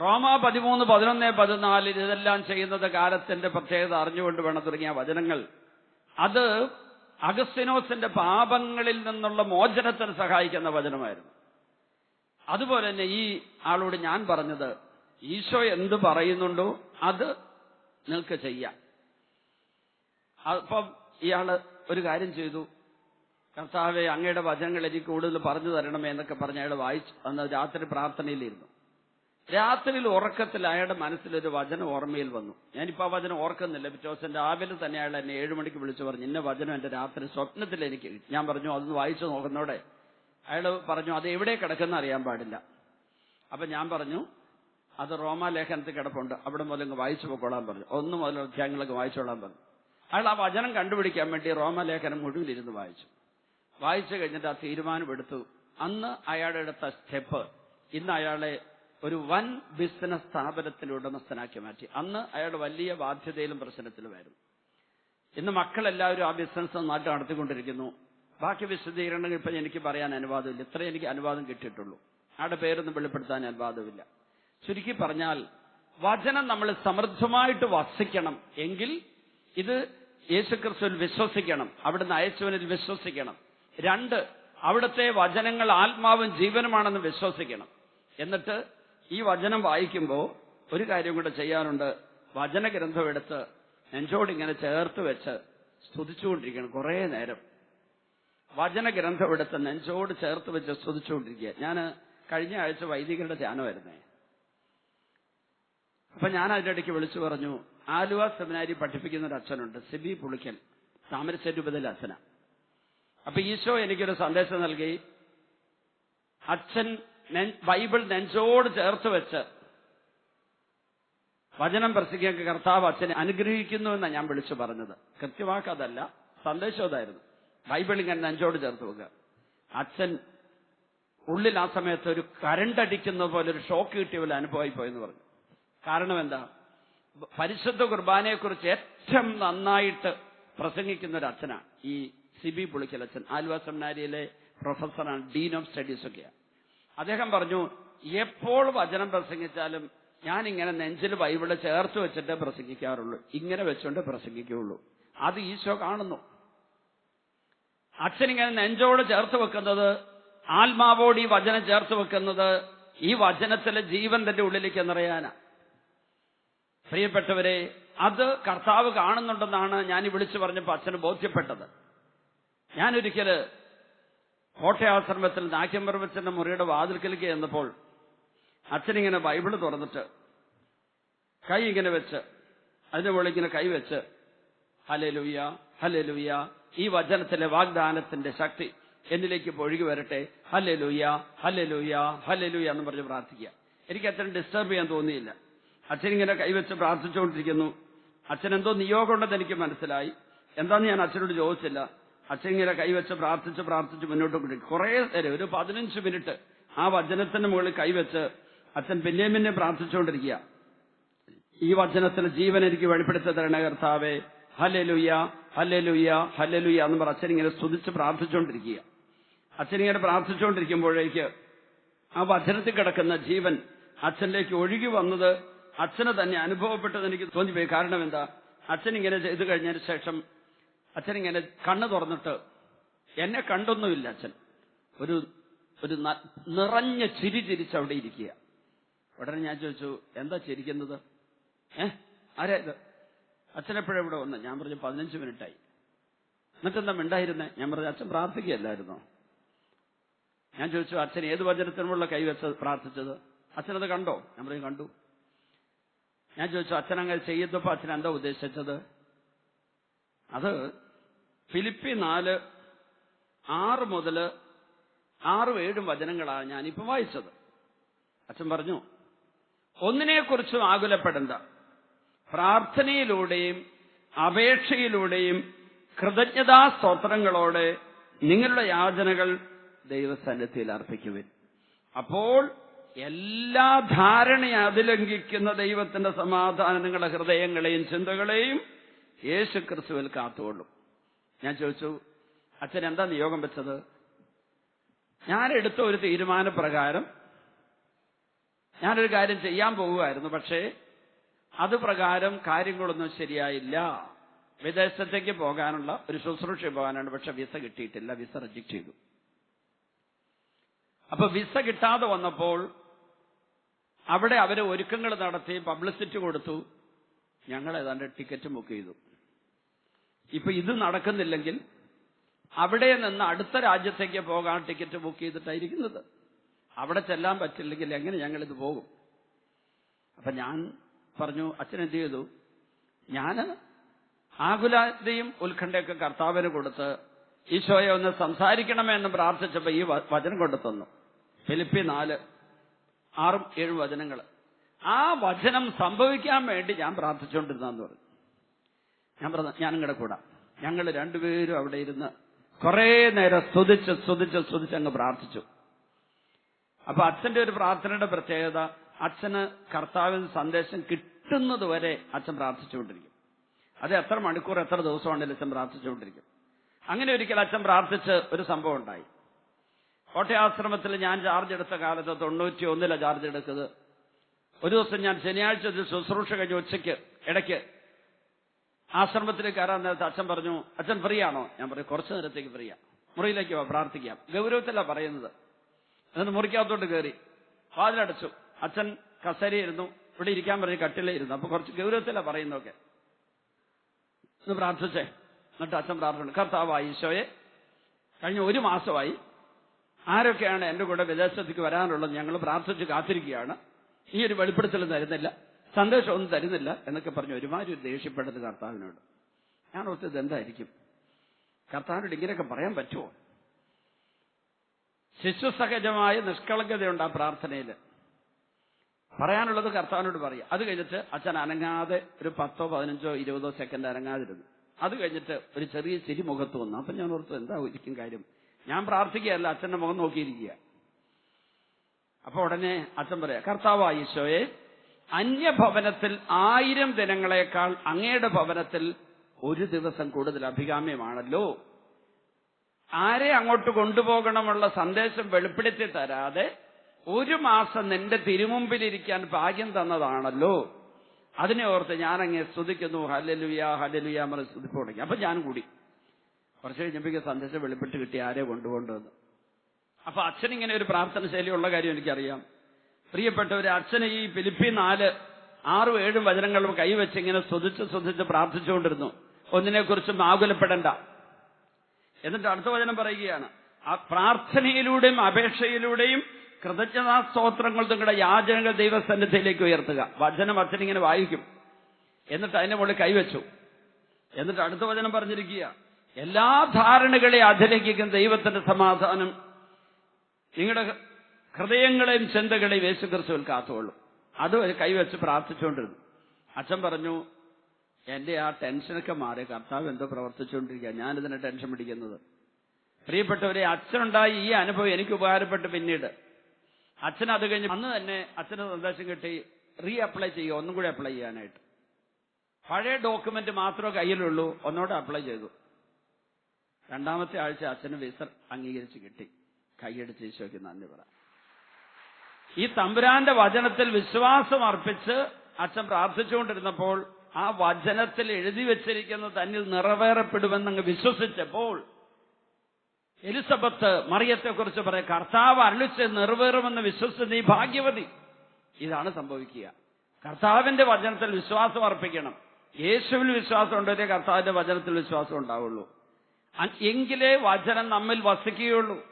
റോമ പതിമൂന്ന് പതിനൊന്ന് പതിനാലിൽ ഇതെല്ലാം ചെയ്യുന്നത് കാലത്തിന്റെ പ്രത്യേകത അറിഞ്ഞുകൊണ്ട് വേണം തുടങ്ങിയ വചനങ്ങൾ. അത് അഗസ്തിനോസിന്റെ പാപങ്ങളിൽ നിന്നുള്ള മോചനത്തിന് സഹായിക്കുന്ന വചനമായിരുന്നു. അതുപോലെ തന്നെ ഈ ആളോട് ഞാൻ പറഞ്ഞത് ഈശോ എന്ത് പറയുന്നുണ്ടോ അത് നിങ്ങൾക്ക് ചെയ്യാം. അപ്പം ഇയാൾ ഒരു കാര്യം ചെയ്തു. കർത്താവെ അങ്ങയുടെ വചനങ്ങൾ എനിക്ക് കൂടുതൽ പറഞ്ഞു തരണമേ എന്നൊക്കെ പറഞ്ഞ് അയാൾ വായിച്ചു അന്ന് രാത്രി പ്രാർത്ഥനയിലിരുന്നു. രാത്രിയിൽ ഉറക്കത്തിൽ അയാളുടെ മനസ്സിലൊരു വചനം ഓർമ്മയിൽ വന്നു. ഞാനിപ്പോ ആ വചനം ഓർക്കുന്നില്ല. പിറ്റോസം രാവിലെ തന്നെ അയാൾ എന്നെ ഏഴു മണിക്ക് വിളിച്ചു പറഞ്ഞു ഇന്ന വചനം എന്റെ രാത്രി സ്വപ്നത്തിൽ എനിക്ക് കിട്ടി." ഞാൻ പറഞ്ഞു അതൊന്ന് വായിച്ചു നോക്കുന്നോടെ. അയാൾ പറഞ്ഞു അത് എവിടെ കിടക്കുന്ന അറിയാൻ പാടില്ല. അപ്പൊ ഞാൻ പറഞ്ഞു അത് റോമാലേഖനത്തിൽ കിടപ്പുണ്ട്. അവിടെ മുതൽ വായിച്ചു പോയിക്കോളാൻ പറഞ്ഞു. ഒന്ന് മുതൽ അധ്യായങ്ങളൊക്കെ വായിച്ചോളാൻ പറഞ്ഞു. അയാൾ ആ വചനം കണ്ടുപിടിക്കാൻ വേണ്ടി റോമാലേഖനം മുഴുവൻ ഇരുന്ന് വായിച്ചു. വായിച്ചു കഴിഞ്ഞിട്ട് ആ തീരുമാനമെടുത്തു. അന്ന് അയാളുടെ എടുത്ത സ്റ്റെപ്പ് ഇന്ന് അയാളെ ഒരു വൻ ബിസിനസ് സ്ഥാപനത്തിന്റെ ഉടമസ്ഥനാക്കി മാറ്റി. അന്ന് അയാൾ വലിയ ബാധ്യതയിലും പ്രശ്നത്തിലുമായിരുന്നു. ഇന്ന് മക്കളെല്ലാവരും ആ ബിസിനസ് നാട്ടിൽ നടത്തിക്കൊണ്ടിരിക്കുന്നു. ബാക്കി വിശദീകരണങ്ങൾ ഇപ്പം എനിക്ക് പറയാൻ അനുവാദമില്ല. ഇത്ര എനിക്ക് അനുവാദം കിട്ടിയിട്ടുള്ളൂ. ആടെ പേരൊന്നും വെളിപ്പെടുത്താൻ അനുവാദമില്ല. ചുരുക്കി പറഞ്ഞാൽ വചനം നമ്മൾ സമൃദ്ധമായിട്ട് വസിക്കണം എങ്കിൽ ഇത് യേശുക്രിസ്തുവിൽ വിശ്വസിക്കണം. അവിടുന്ന് അയച്ചവനിൽ വിശ്വസിക്കണം. രണ്ട് അവിടുത്തെ വചനങ്ങൾ ആത്മാവും ജീവനുമാണെന്ന് വിശ്വസിക്കണം. എന്നിട്ട് ഈ വചനം വായിക്കുമ്പോൾ ഒരു കാര്യം കൂടെ ചെയ്യാനുണ്ട്. വചനഗ്രന്ഥം എടുത്ത് നെഞ്ചോട് ഇങ്ങനെ ചേർത്ത് വെച്ച് സ്തുതിച്ചുകൊണ്ടിരിക്കണം കുറേ നേരം. വചനഗ്രന്ഥം എടുത്ത് നെഞ്ചോട് ചേർത്ത് വെച്ച് സ്തുതിച്ചുകൊണ്ടിരിക്കുക. ഞാൻ കഴിഞ്ഞ ആഴ്ച വൈദികരുടെ ധ്യാനമായിരുന്നേ. അപ്പൊ ഞാൻ അതിന്റെ ഇടയ്ക്ക് വിളിച്ചു പറഞ്ഞു ആലുവ സെമിനാരി പഠിപ്പിക്കുന്ന ഒരു അച്ഛനുണ്ട് സിബി പുളിക്കൽ താമരശ്ശേരി ഉപതിൽ അച്ഛന. അപ്പൊ ഈശോ എനിക്കൊരു സന്ദേശം നൽകി. അച്ഛൻ ബൈബിൾ നെഞ്ചോട് ചേർത്ത് വെച്ച് വചനം പ്രസംഗിക്കാൻ കർത്താവ് അച്ഛനെ അനുഗ്രഹിക്കുന്നു എന്നാണ് ഞാൻ വിളിച്ചു പറഞ്ഞത്. കൃത്യമാക്കതല്ല സന്ദേശം അതായിരുന്നു. ബൈബിൾ ഇങ്ങനെ നെഞ്ചോട് ചേർത്ത് വെക്കുക. അച്ഛൻ ഉള്ളിൽ ആ സമയത്ത് ഒരു കരണ്ടടിക്കുന്ന പോലെ ഒരു ഷോക്ക് കിട്ടിയ പോലെ അനുഭവമായി പോയെന്ന് പറഞ്ഞു. കാരണം എന്താ? പരിശുദ്ധ കുർബാനയെക്കുറിച്ച് ഏറ്റവും നന്നായിട്ട് പ്രസംഗിക്കുന്ന ഒരു അച്ഛനാണ് ഈ സിബി പുളിക്കലച്ചൻ ആലുവ സെമിനാരിയിലെ പ്രൊഫസറാണ് ഡീൻ ഓഫ് സ്റ്റഡീസ് ഒക്കെയാണ് അദ്ദേഹം പറഞ്ഞു എപ്പോൾ വചനം പ്രസംഗിച്ചാലും ഞാൻ ഇങ്ങനെ നെഞ്ചിൽ ബൈബിൾ ചേർത്ത് വെച്ചിട്ട് പ്രസംഗിക്കാറുള്ളൂ. ഇങ്ങനെ വെച്ചുകൊണ്ട് പ്രസംഗിക്കുകയുള്ളൂ. അത് ഈശോ കാണുന്നു. അച്ഛൻ ഇങ്ങനെ നെഞ്ചോട് ചേർത്ത് വെക്കുന്നത് ആത്മാവോട് ഈ വചനം ചേർത്ത് വെക്കുന്നത് ഈ വചനത്തിലെ ജീവൻ തന്റെ ഉള്ളിലേക്ക് നിറയാനാ. പ്രിയപ്പെട്ടവരെ അത് കർത്താവ് കാണുന്നുണ്ടെന്നാണ് ഞാൻ വിളിച്ചു പറഞ്ഞപ്പോൾ അച്ഛന് ബോധ്യപ്പെട്ടത്. ഞാനൊരിക്കൽ കോട്ടയാശ്രമത്തിൽ നാക്യംപർവച്ചന്റെ മുറിയുടെ വാതിൽക്കലേക്ക് ചെന്നപ്പോൾ അച്ഛനിങ്ങനെ ബൈബിൾ തുറന്നിട്ട് കൈ ഇങ്ങനെ വെച്ച് അതിന്റെ മുകളിൽ ഇങ്ങനെ കൈ വെച്ച് ഹലലുയ്യ ഹലലുയ്യ ഈ വചനത്തിലെ വാഗ്ദാനത്തിന്റെ ശക്തി എന്നിലേക്ക് ഒഴുകി വരട്ടെ. ഹലലുയ്യ ഹലലുയ്യ ഹലലുയ്യ എന്ന് പറഞ്ഞ് പ്രാർത്ഥിക്കുക. എനിക്ക് അച്ഛൻ ഡിസ്റ്റർബ് ചെയ്യാൻ തോന്നിയില്ല. അച്ഛൻ ഇങ്ങനെ കൈവച്ച് പ്രാർത്ഥിച്ചുകൊണ്ടിരിക്കുന്നു. അച്ഛൻ എന്തോ നിയോഗമുണ്ടെന്ന് എനിക്ക് മനസ്സിലായി. എന്താന്ന് ഞാൻ അച്ഛനോട് ചോദിച്ചില്ല. അച്ഛൻ ഇങ്ങനെ കൈവച്ച് പ്രാർത്ഥിച്ച് പ്രാർത്ഥിച്ച് മുന്നോട്ട് കൂടി കുറേ നേരം ഒരു പതിനഞ്ച് മിനിറ്റ് ആ വചനത്തിന് മുകളിൽ കൈവച്ച് അച്ഛൻ പിന്നെയും പിന്നെയും പ്രാർത്ഥിച്ചുകൊണ്ടിരിക്കുക. ഈ വചനത്തിൽ ജീവൻ എനിക്ക് വെളിപ്പെടുത്തി തരണ കർത്താവേ. ഹലലുയ്യ ഹലലുയ്യ ഹലലുയ്യ എന്ന് പറഞ്ഞ അച്ഛൻ ഇങ്ങനെ സ്തുതിച്ച് പ്രാർത്ഥിച്ചുകൊണ്ടിരിക്കുക. അച്ഛൻ ഇങ്ങനെ പ്രാർത്ഥിച്ചുകൊണ്ടിരിക്കുമ്പോഴേക്ക് ആ വചനത്തിൽ കിടക്കുന്ന ജീവൻ അച്ഛനിലേക്ക് ഒഴുകി വന്നത് അച്ഛനെ തന്നെ അനുഭവപ്പെട്ടത് എനിക്ക് തോന്നിപ്പോയി. കാരണം എന്താ? അച്ഛൻ ഇങ്ങനെ ചെയ്തു കഴിഞ്ഞതിന് ശേഷം അച്ഛൻ ഇങ്ങനെ കണ്ണ് തുറന്നിട്ട് എന്നെ കണ്ടൊന്നുമില്ല അച്ഛൻ. ഒരു ഒരു നിറഞ്ഞ ചിരി ചിരിച്ച് അവിടെ ഇരിക്കുക. ഉടനെ ഞാൻ ചോദിച്ചു എന്താ ചിരിക്കുന്നത്? ഏ? ആരാ ഇത്? അച്ഛനെപ്പോഴും ഇവിടെ വന്ന്? ഞാൻ പറഞ്ഞു പതിനഞ്ച് മിനിറ്റായി. എന്നിട്ടെന്താ മിണ്ടായിരുന്നേ? ഞാൻ പറഞ്ഞു അച്ഛൻ പ്രാർത്ഥിക്കുകയല്ലായിരുന്നോ? ഞാൻ ചോദിച്ചു അച്ഛൻ ഏത് വചനത്തിനുമുള്ള കൈവച്ച പ്രാർത്ഥിച്ചത്? അച്ഛനത് കണ്ടോ? ഞാൻ പറഞ്ഞു കണ്ടു. ഞാൻ ചോദിച്ചു അച്ഛൻ അങ്ങനെ ചെയ്യുന്നപ്പോ അച്ഛൻ എന്താ ഉദ്ദേശിച്ചത്? അത് ഫിലിപ്പി നാല് ആറ് മുതൽ ആറും ഏഴും വചനങ്ങളാണ് ഞാനിപ്പോ വായിച്ചത്. അച്ഛൻ പറഞ്ഞു ഒന്നിനെക്കുറിച്ചും ആകുലപ്പെടേണ്ട. പ്രാർത്ഥനയിലൂടെയും അപേക്ഷയിലൂടെയും കൃതജ്ഞതാ സ്തോത്രങ്ങളോടെ നിങ്ങളുടെ യാചനകൾ ദൈവസന്നിധിയിൽ അർപ്പിക്കുവിൻ. അപ്പോൾ എല്ലാ ധാരണയെ അതിലംഘിക്കുന്ന ദൈവത്തിന്റെ സമാധാനം നിങ്ങളുടെ ഹൃദയങ്ങളെയും ചിന്തകളെയും യേശു ക്രിസ്തുവിൽ കാത്തുകൊള്ളും. ഞാൻ ചോദിച്ചു അച്ഛൻ എന്താ നിയോഗം വെച്ചത്? ഞാൻ എടുത്ത ഒരു തീരുമാനപ്രകാരം ഞാനൊരു കാര്യം ചെയ്യാൻ പോവുമായിരുന്നു പക്ഷേ അത് പ്രകാരം കാര്യങ്ങളൊന്നും ശരിയായില്ല. വിദേശത്തേക്ക് പോകാനുള്ള ഒരു ശുശ്രൂഷ പോകാനാണ്. പക്ഷെ വിസ കിട്ടിയിട്ടില്ല. വിസ റിജക്ട് ചെയ്തു. അപ്പൊ വിസ കിട്ടാതെ വന്നപ്പോൾ അവിടെ അവർ ഒരുക്കങ്ങൾ നടത്തി പബ്ലിസിറ്റി കൊടുത്തു. ഞങ്ങൾ ഏതാണ്ട് ടിക്കറ്റ് ബുക്ക് ചെയ്തു. ഇപ്പൊ ഇത് നടക്കുന്നില്ലെങ്കിൽ അവിടെ നിന്ന് അടുത്ത രാജ്യത്തേക്ക് പോകാൻ ടിക്കറ്റ് ബുക്ക് ചെയ്തിട്ടായിരിക്കുന്നത്. അവിടെ ചെല്ലാൻ പറ്റില്ലെങ്കിൽ എങ്ങനെ ഞങ്ങൾ ഇത് പോകും? അപ്പൊ ഞാൻ പറഞ്ഞു അച്ഛൻ എന്ത് ചെയ്തു? ഞാൻ ആകുലതയും ഉത്കണ്ഠയൊക്കെ കർത്താവിന് കൊടുത്ത് ഈശോയെ ഒന്ന് സംസാരിക്കണമേ എന്ന് പ്രാർത്ഥിച്ചപ്പോ ഈ വചനം കൊണ്ടു തന്നു. ഫിലിപ്പി നാല് ആറും ഏഴും വചനങ്ങൾ ആ വചനം സംഭവിക്കാൻ വേണ്ടി ഞാൻ പ്രാർത്ഥിച്ചുകൊണ്ടിരുന്നെന്ന് പറഞ്ഞു. ഞാൻ പറഞ്ഞ ഞാനും കൂടെ കൂടെ. ഞങ്ങൾ രണ്ടുപേരും അവിടെ ഇരുന്ന് കുറെ നേരം സ്തുതിച്ച് സ്തുതിച്ച് സ്തുതിച്ച് അങ്ങ് പ്രാർത്ഥിച്ചു. അപ്പൊ അച്ഛന്റെ ഒരു പ്രാർത്ഥനയുടെ പ്രത്യേകത അച്ഛന് കർത്താവിൽ സന്ദേശം കിട്ടുന്നത് വരെ അച്ഛൻ പ്രാർത്ഥിച്ചുകൊണ്ടിരിക്കും. അത് എത്ര മണിക്കൂർ എത്ര ദിവസമാണെങ്കിലും അച്ഛൻ പ്രാർത്ഥിച്ചുകൊണ്ടിരിക്കും. അങ്ങനെ ഒരിക്കൽ അച്ഛൻ പ്രാർത്ഥിച്ച് ഒരു സംഭവം ഉണ്ടായി. കോട്ടയാശ്രമത്തിൽ ഞാൻ ചാർജ് എടുത്ത കാലത്ത് തൊണ്ണൂറ്റി ഒന്നിലാണ് ചാർജ് എടുത്തത്. ഒരു ദിവസം ഞാൻ ശനിയാഴ്ച ഒരു ശുശ്രൂഷ കഴിഞ്ഞ് ഉച്ചയ്ക്ക് ഇടയ്ക്ക് ആശ്രമത്തിലേക്ക് കയറാൻ നേരത്തെ അച്ഛൻ പറഞ്ഞു അച്ഛൻ ഫ്രീ ആണോ ഞാൻ പറയും കുറച്ചു നേരത്തേക്ക് ഫ്രീ മുറിയിലേക്ക് പ്രാർത്ഥിക്കാം. ഗൗരവത്തിലാ പറയുന്നത്. എന്നിട്ട് മുറിക്കകത്തോട്ട് കയറി വാതിലടച്ചു. അച്ഛൻ കസേരയിരുന്നു. ഇവിടെ ഇരിക്കാൻ പറഞ്ഞ് കട്ടിലായിരുന്നു അപ്പൊ കുറച്ച് ഗൗരവത്തിലാ പറയുന്നതൊക്കെ. ഒന്ന് പ്രാർത്ഥിച്ചേ. എന്നിട്ട് അച്ഛൻ പ്രാർത്ഥന കർത്താവായി ഈശോയെ കഴിഞ്ഞ ഒരു മാസമായി ആരൊക്കെയാണ് എന്റെ കൂടെ വിദേശത്തേക്ക് വരാനുള്ളത്? ഞങ്ങൾ പ്രാർത്ഥിച്ച് കാത്തിരിക്കുകയാണ്. ഈ ഒരു വെളിപ്പെടുത്തൽ തരുന്നില്ല. സന്ദേശമൊന്നും തരുന്നില്ല എന്നൊക്കെ പറഞ്ഞ് ഒരുമാതിരി ഒരു ദേഷ്യപ്പെട്ടത് കർത്താവിനോട്. ഞാൻ ഓർത്തത് എന്തായിരിക്കും? കർത്താവിനോട് ഇങ്ങനെയൊക്കെ പറയാൻ പറ്റുമോ? ശിശുസഹജമായ നിഷ്കളങ്കതയുണ്ട് ആ പ്രാർത്ഥനയിൽ പറയാനുള്ളത് കർത്താവിനോട് പറയുക അത് കഴിഞ്ഞിട്ട് അച്ഛൻ അനങ്ങാതെ ഒരു പത്തോ പതിനഞ്ചോ ഇരുപതോ സെക്കൻഡ് അനങ്ങാതിരുന്നു. അത് കഴിഞ്ഞിട്ട് ഒരു ചെറിയ ചിരി മുഖത്ത് വന്നു. അപ്പൊ ഞാൻ ഓർത്തു എന്താ ഇരിക്കും കാര്യം? ഞാൻ പ്രാർത്ഥിക്കുകയല്ല അച്ഛന്റെ മുഖം നോക്കിയിരിക്കുക. അപ്പൊ ഉടനെ അച്ഛൻ പറയാ കർത്താവ് ഈശോയെ അന്യഭവനത്തിൽ ആയിരം ദിനങ്ങളെക്കാൾ അങ്ങയുടെ ഭവനത്തിൽ ഒരു ദിവസം കൂടുതൽ അഭികാമ്യമാണല്ലോ. ആരെ അങ്ങോട്ട് കൊണ്ടുപോകണമുള്ള സന്ദേശം വെളിപ്പെടുത്തി തരാതെ ഒരു മാസം നിന്റെ തിരുമുമ്പിലിരിക്കാൻ ഭാഗ്യം തന്നതാണല്ലോ. അതിനെ ഓർത്ത് ഞാൻ അങ്ങേ സ്തുതിക്കുന്നു. ഹലലുയ ഹലലുയ മറ സ്തുതിപ്പ് തുടങ്ങി അപ്പൊ ഞാൻ കൂടി. കുറച്ച് കഴിഞ്ഞപ്പോഴേക്ക് സന്ദേശം വെളിപ്പെട്ട് കിട്ടി ആരെ കൊണ്ടുകൊണ്ടുവന്ന് അപ്പൊ അച്ഛൻ ഇങ്ങനെ ഒരു പ്രാർത്ഥന ശൈലിയുള്ള കാര്യം എനിക്കറിയാം. പ്രിയപ്പെട്ടവര് അച്ഛനെ ഈ ഫിലിപ്പി നാല് ആറും ഏഴും വചനങ്ങളും കൈവച്ച് ഇങ്ങനെ സ്തുതിച്ച് സ്തുതിച്ച് പ്രാർത്ഥിച്ചുകൊണ്ടിരുന്നു. ഒന്നിനെക്കുറിച്ചും ആകുലപ്പെടണ്ട. എന്നിട്ട് അടുത്ത വചനം പറയുകയാണ് ആ പ്രാർത്ഥനയിലൂടെയും അപേക്ഷയിലൂടെയും കൃതജ്ഞതാ സ്തോത്രങ്ങൾ നിങ്ങളുടെ യാചനകൾ ദൈവസന്നിധിയിലേക്ക് ഉയർത്തുക. വചനം അച്ഛൻ ഇങ്ങനെ വായിക്കും. എന്നിട്ട് അതിന്റെ മുകളിൽ കൈവച്ചു. എന്നിട്ട് അടുത്ത വചനം പറഞ്ഞിരിക്കുക എല്ലാ ധാരണകളെ അതിലംഘിക്കുന്ന ദൈവത്തിന്റെ സമാധാനം നിങ്ങളുടെ ഹൃദയങ്ങളെയും ചിന്തകളെയും യേശു ക്രിസ്തുവിൽ കാത്തുകൊള്ളും. അത് കൈവച്ച് പ്രാർത്ഥിച്ചുകൊണ്ടിരുന്നു. അച്ഛൻ പറഞ്ഞു എന്റെ ആ ടെൻഷനൊക്കെ മാറി. കർത്താവ് എന്തോ പ്രവർത്തിച്ചുകൊണ്ടിരിക്കുക ഞാനിതിനെ ടെൻഷൻ പിടിക്കുന്നത്. പ്രിയപ്പെട്ടവരെ അച്ഛനുണ്ടായി ഈ അനുഭവം എനിക്ക് ഉപകാരപ്പെട്ടു പിന്നീട്. അച്ഛൻ അത് കഴിഞ്ഞ് അന്ന് തന്നെ അച്ഛന് നിർദ്ദേശം കിട്ടി റീ അപ്ലൈ ചെയ്യുക. ഒന്നും കൂടി അപ്ലൈ ചെയ്യാനായിട്ട്. പഴയ ഡോക്യുമെന്റ് മാത്രമേ കയ്യിലുള്ളൂ. ഒന്നുകൂടെ അപ്ലൈ ചെയ്തു. രണ്ടാമത്തെ ആഴ്ച അച്ഛന് വിസ അംഗീകരിച്ച് കിട്ടി. കൈയടിച്ച് ഈശോയ്ക്ക് നന്ദി പറ ഈ തമ്പുരാന്റെ വചനത്തിൽ വിശ്വാസം അർപ്പിച്ച് അച്ഛൻ പ്രാർത്ഥിച്ചുകൊണ്ടിരുന്നപ്പോൾ ആ വചനത്തിൽ എഴുതി വെച്ചിരിക്കുന്ന തന്നിൽ നിറവേറപ്പെടുമെന്നങ്ങ് വിശ്വസിച്ചപ്പോൾ എലിസബത്ത് മറിയത്തെക്കുറിച്ച് പറയാം കർത്താവ് അരുളിച്ച് നിറവേറുമെന്ന് വിശ്വസിച്ച് നീ ഭാഗ്യവതി. ഇതാണ് സംഭവിക്കുക. കർത്താവിന്റെ വചനത്തിൽ വിശ്വാസം അർപ്പിക്കണം. യേശുവിൽ വിശ്വാസം ഉണ്ടെങ്കിൽ കർത്താവിന്റെ വചനത്തിൽ വിശ്വാസം ഉണ്ടാവുള്ളൂ. എങ്കിലേ വചനം നമ്മിൽ വസിക്കുകയുള്ളൂ.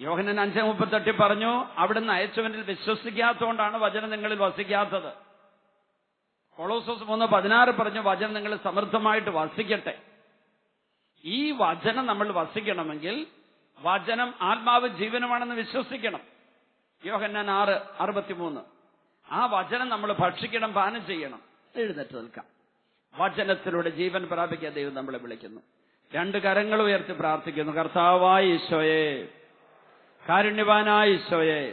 യോഹനൻ അഞ്ച് മുപ്പത്തെട്ടിൽ പറഞ്ഞു അവിടുന്ന് അയച്ചവനിൽ വിശ്വസിക്കാത്തതുകൊണ്ടാണ് വചനം നിങ്ങളിൽ വസിക്കാത്തത്. കൊളോസോസ് മൂന്ന് പതിനാറ് പറഞ്ഞു വചനം നിങ്ങൾ സമൃദ്ധമായിട്ട് വസിക്കട്ടെ. ഈ വചനം നമ്മൾ വസിക്കണമെങ്കിൽ വചനം ആത്മാവ് ജീവനമാണെന്ന് വിശ്വസിക്കണം. യോഹന്നാൻ ആറ് അറുപത്തിമൂന്ന്. ആ വചനം നമ്മൾ ഭക്ഷിക്കണം പാനം ചെയ്യണം. എഴുന്നേറ്റ് നിൽക്കാം. വചനത്തിലൂടെ ജീവൻ പ്രാപിക്കാൻ ദൈവം നമ്മളെ വിളിക്കുന്നു. രണ്ട് കരങ്ങൾ ഉയർത്തി പ്രാർത്ഥിക്കുന്നു. കർത്താവായ ഈശോയെ. കാരുണ്യവാനായ ഈശോയെ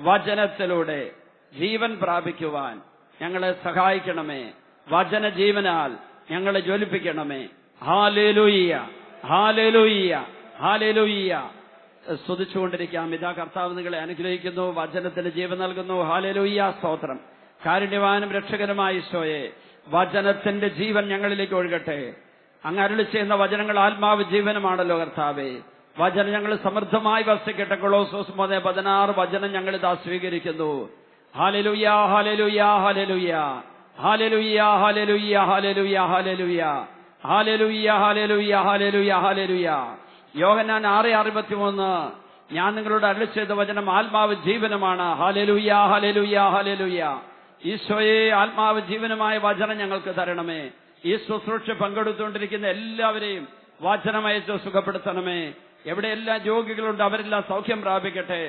വചനത്തിലൂടെ ജീവൻ പ്രാപിക്കുവാൻ ഞങ്ങളെ സഹായിക്കണമേ. വചന ജീവനാൽ ഞങ്ങളെ ജ്വലിപ്പിക്കണമേ. ഹാലേലുയ്യ ഹാലേലുയ്യ ഹാലേലുയ്യ. സ്തുതിച്ചുകൊണ്ടിരിക്കാം. ഇതാ കർത്താവ് നിങ്ങളെ അനുഗ്രഹിക്കുന്നു വചനത്തിന് ജീവൻ നൽകുന്നു. ഹാലേലുയ്യ സ്തോത്രം. കാരുണ്യവാനും രക്ഷകനുമായ ഈശോയെ വചനത്തിന്റെ ജീവൻ ഞങ്ങളിലേക്ക് ഒഴുകട്ടെ. അങ്ങ് അരുളി ചെയ്യുന്ന വചനങ്ങൾ ആത്മാവ് ജീവനുമാണല്ലോ കർത്താവേ. വചനം ഞങ്ങൾ സമൃദ്ധമായി വസിക്കട്ടെ കൊളോസോസ് മൂന്ന് പതിനാറ് വചനം ഞങ്ങൾ ഇതാ സ്വീകരിക്കുന്നു. ഹാലലുയ്യ ഹാലലുയ്യ ഹാലലുയ്യ ഹാലലുയ്യ ഹാലലുയ്യ ഹാലലുയ്യ ഹാലലുയ്യ ഹാലലുയ്യ ഹാലലുയ്യ ഹാലലുയ്യ ഹാലലുയ്യ യോഹനാൻ ആറ് അറുപത്തിമൂന്ന്. ഞാൻ നിങ്ങളോട് അരുളി ചെയ്ത വചനം ആത്മാവ് ജീവനമാണ്. ഹാലലുയ്യ ഹാലലുയ്യ ഹാലലുയ്യ ഈശോയെ ആത്മാവ് ജീവനമായ വചനം ഞങ്ങൾക്ക് തരണമേ. ഈ ശുശ്രൂഷ പങ്കെടുത്തുകൊണ്ടിരിക്കുന്ന എല്ലാവരെയും വചനമയച്ച് സുഖപ്പെടുത്തണമേ. എവിടെയെല്ലാം രോഗികളുണ്ട് അവരെല്ലാം സൗഖ്യം പ്രാപിക്കട്ടെ.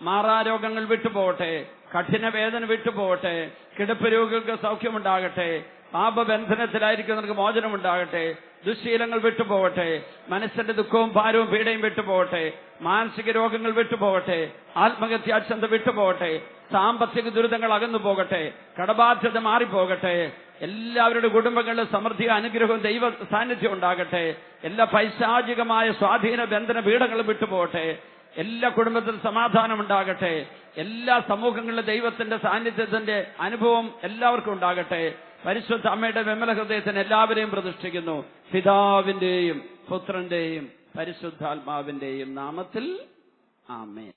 മാറാരോഗങ്ങൾ വിട്ടുപോകട്ടെ കഠിന വേദന വിട്ടുപോകട്ടെ കിടപ്പ് രോഗികൾക്ക് സൗഖ്യമുണ്ടാകട്ടെ പാപബന്ധനത്തിലായിരിക്കുന്നവർക്ക് മോചനമുണ്ടാകട്ടെ ദുശീലങ്ങൾ വിട്ടുപോകട്ടെ മനസ്സിന്റെ ദുഃഖവും ഭാരവും പീഡയും വിട്ടുപോകട്ടെ മാനസിക രോഗങ്ങൾ വിട്ടുപോകട്ടെ ആത്മഹത്യാച്ഛന്ത വിട്ടുപോകട്ടെ സാമ്പത്തിക ദുരിതങ്ങൾ അകന്നു പോകട്ടെ കടബാധ്യത മാറിപ്പോകട്ടെ എല്ലാവരുടെ കുടുംബങ്ങളിലും സമൃദ്ധി അനുഗ്രഹവും ദൈവ സാന്നിധ്യം ഉണ്ടാകട്ടെ. എല്ലാ പൈശാചികമായ സ്വാധീന ബന്ധന പീഠങ്ങളും വിട്ടുപോകട്ടെ. എല്ലാ കുടുംബത്തിലും സമാധാനം ഉണ്ടാകട്ടെ. എല്ലാ സമൂഹങ്ങളിലും ദൈവത്തിന്റെ സാന്നിധ്യത്തിന്റെ അനുഭവം എല്ലാവർക്കും ഉണ്ടാകട്ടെ. പരിശുദ്ധ അമ്മയുടെ വിമല ഹൃദയത്തിന് എല്ലാവരെയും പ്രതിഷ്ഠിക്കുന്നു. പിതാവിന്റെയും പുത്രന്റെയും പരിശുദ്ധാത്മാവിന്റെയും നാമത്തിൽ ആമേൻ.